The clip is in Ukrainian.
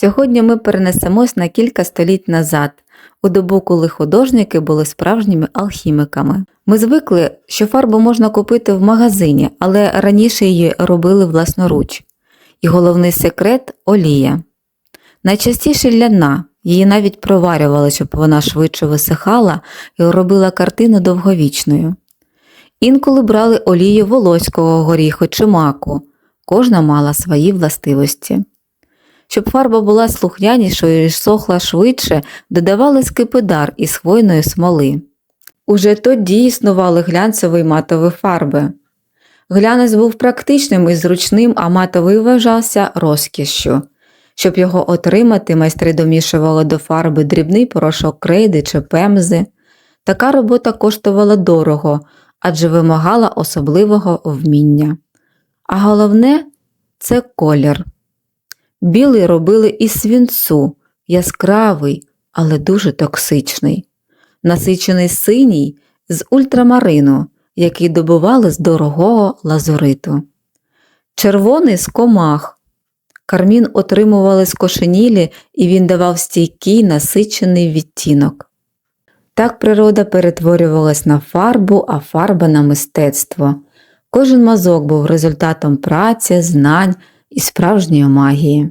Сьогодні ми перенесемось на кілька століть назад, у добу, коли художники були справжніми алхіміками. Ми звикли, що фарбу можна купити в магазині, але раніше її робили власноруч. І головний секрет олія. Найчастіше ляна, її навіть проварювали, щоб вона швидше висихала і робила картину довговічною. Інколи брали олію волоського горіху чи маку, кожна мала свої властивості. Щоб фарба була слухнянішою і сохла швидше, додавали скипидар із хвойної смоли. Уже тоді існували глянцеві матові фарби. Глянець був практичним і зручним, а матовий вважався розкішшю. Щоб його отримати, майстри домішували до фарби дрібний порошок крейди чи пемзи. Така робота коштувала дорого, адже вимагала особливого вміння. А головне це колір. Білий робили із свінцу, яскравий, але дуже токсичний, насичений синій з ультрамарину, який добували з дорогого лазуриту, червоний з комах. Кармін отримували з кошенілі, і він давав стійкий насичений відтінок. Так природа перетворювалась на фарбу, а фарба на мистецтво. Кожен мазок був результатом праці, знань і справжньої магії.